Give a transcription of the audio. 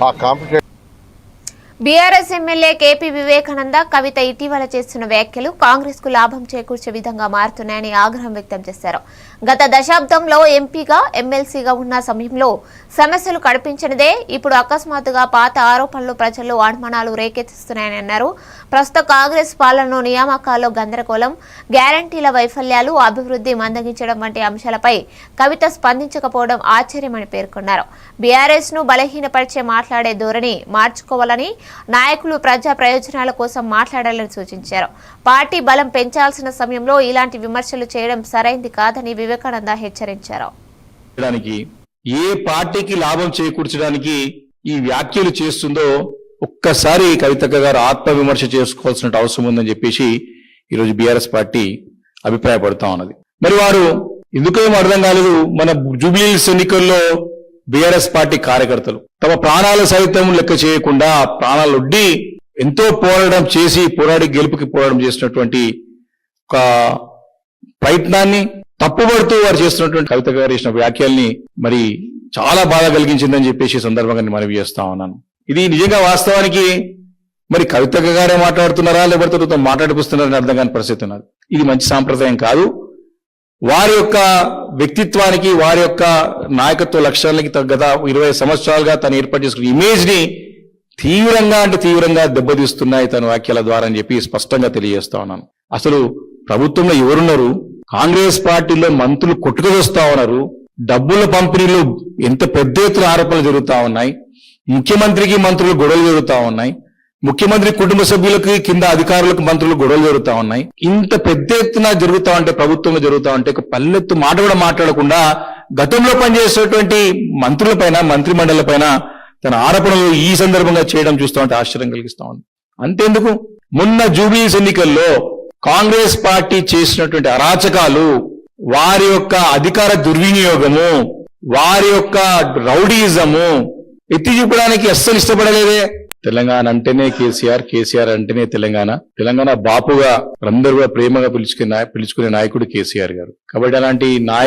a campo de BRS MLA KP Vivekananda Kavitha ఇటీవల చేస్తున్న వ్యాఖ్యలు కాంగ్రెస్కు లాభం చేకూర్చే విధంగా మారుతున్నాయని ఆగ్రహం వ్యక్తం చేశారు. గత దశాబ్దంలో ఎంపీగా ఎమ్మెల్సీగా ఉన్న సమయంలో సమస్యలు కడిపించినదే ఇప్పుడు అకస్మాత్తుగా పాత ఆరోపణలు ప్రజల్లో అనుమానాలు రేకెత్తిస్తున్నాయని అన్నారు. ప్రస్తుత కాంగ్రెస్ పాలనలో నియామకాల్లో గందరగోళం గ్యారంటీల వైఫల్యాలు అభివృద్ధి మందగించడం వంటి అంశాలపై కవిత స్పందించకపోవడం ఆశ్చర్యమని పేర్కొన్నారు. బీఆర్ఎస్ను బలహీనపరిచే మాట్లాడే ధోరణి మార్చుకోవాలని నాయకులు ప్రజా ప్రయోజనాల కోసం మాట్లాడాలని సూచించారు. పార్టీ బలం పెంచాల్సిన సమయంలో ఇలాంటి విమర్శలు చేయడం సరైంది కాదని వివేకానంద హెచ్చరించారు. ఏ పార్టీకి లాభం చేకూర్చడానికి ఈ వ్యాఖ్యలు చేస్తుందో ఒక్కసారి కవితక్క గారు ఆత్మవిమర్శ చేసుకోవాల్సిన అవసరం ఉందని చెప్పేసి ఈరోజు బీఆర్ఎస్ పార్టీ అభిప్రాయపడతా ఉన్నది. మరి వారు ఎందుకేం అర్థం కాలేదు. మన జూబ్లీహిల్స్ ఎన్నికల్లో బీఆర్ఎస్ పార్టీ కార్యకర్తలు తమ ప్రాణాల సైతం లెక్క చేయకుండా ప్రాణాలొడ్డి ఎంతో పోరాటం చేసి పోరాడి గెలుపుకి పోరాటం చేసినటువంటి ఒక ప్రయత్నాన్ని తప్పుబడుతూ వారు చేస్తున్నటువంటి కవిత గారు చేసిన వ్యాఖ్యల్ని మరి చాలా బాధ కలిగించిందని చెప్పేసి సందర్భంగా నేను మనవి చేస్తా ఉన్నాను. ఇది నిజంగా వాస్తవానికి మరి కవిత గారే మాట్లాడుతున్నారా లేకపోతే మాట్లాడిపిస్తున్నారని అర్థం కాని పరిస్థితి ఉన్నది. ఇది మంచి సాంప్రదాయం కాదు. వారి యొక్క వ్యక్తిత్వానికి వారి యొక్క నాయకత్వ లక్ష్యాలకి త- గత ఇరవై సంవత్సరాలుగా తను ఏర్పాటు చేసుకున్న ఇమేజ్ని తీవ్రంగా అంటే తీవ్రంగా దెబ్బతీస్తున్నాయి తన వ్యాఖ్యల ద్వారా అని చెప్పి స్పష్టంగా తెలియజేస్తా ఉన్నాను. అసలు ప్రభుత్వంలో ఎవరున్నారు? కాంగ్రెస్ పార్టీలో మంత్రులు కొట్టుకొస్తా ఉన్నారు. డబ్బుల పంపిణీలో ఎంత పెద్ద ఎత్తున ఆరోపణలు జరుగుతూ ఉన్నాయి. ముఖ్యమంత్రికి మంత్రులు గొడవలు జరుగుతా ఉన్నాయి. ముఖ్యమంత్రి కుటుంబ సభ్యులకి కింద అధికారులకు మంత్రులు గొడవలు జరుగుతా ఉన్నాయి. ఇంత పెద్ద ఎత్తున జరుగుతా ఉంటే ప్రభుత్వంలో జరుగుతా ఉంటే పల్లెత్తు మాట కూడా మాట్లాడకుండా గతంలో పనిచేసేటువంటి మంత్రుల పైన మంత్రి మండలి పైన తన ఆరోపణలు ఈ సందర్భంగా చేయడం చూస్తా ఉంటే ఆశ్చర్యం కలిగిస్తా ఉంది. అంతేందుకు? మొన్న జూబ్లీస్ ఎన్నికల్లో కాంగ్రెస్ పార్టీ చేసినటువంటి అరాచకాలు వారి యొక్క అధికార దుర్వినియోగము వారి యొక్క రౌడీజము ఎత్తి చూపడానికి అస్సలు ఇష్టపడలేదే. తెలంగాణ అంటేనే కేసీఆర్ కేసీఆర్ అంటేనే తెలంగాణ. తెలంగాణ బాపుగా అందరూ కూడా ప్రేమగా పిలుచుకునే పిలుచుకునే నాయకుడు కేసీఆర్ గారు. కాబట్టి అలాంటి నాయకు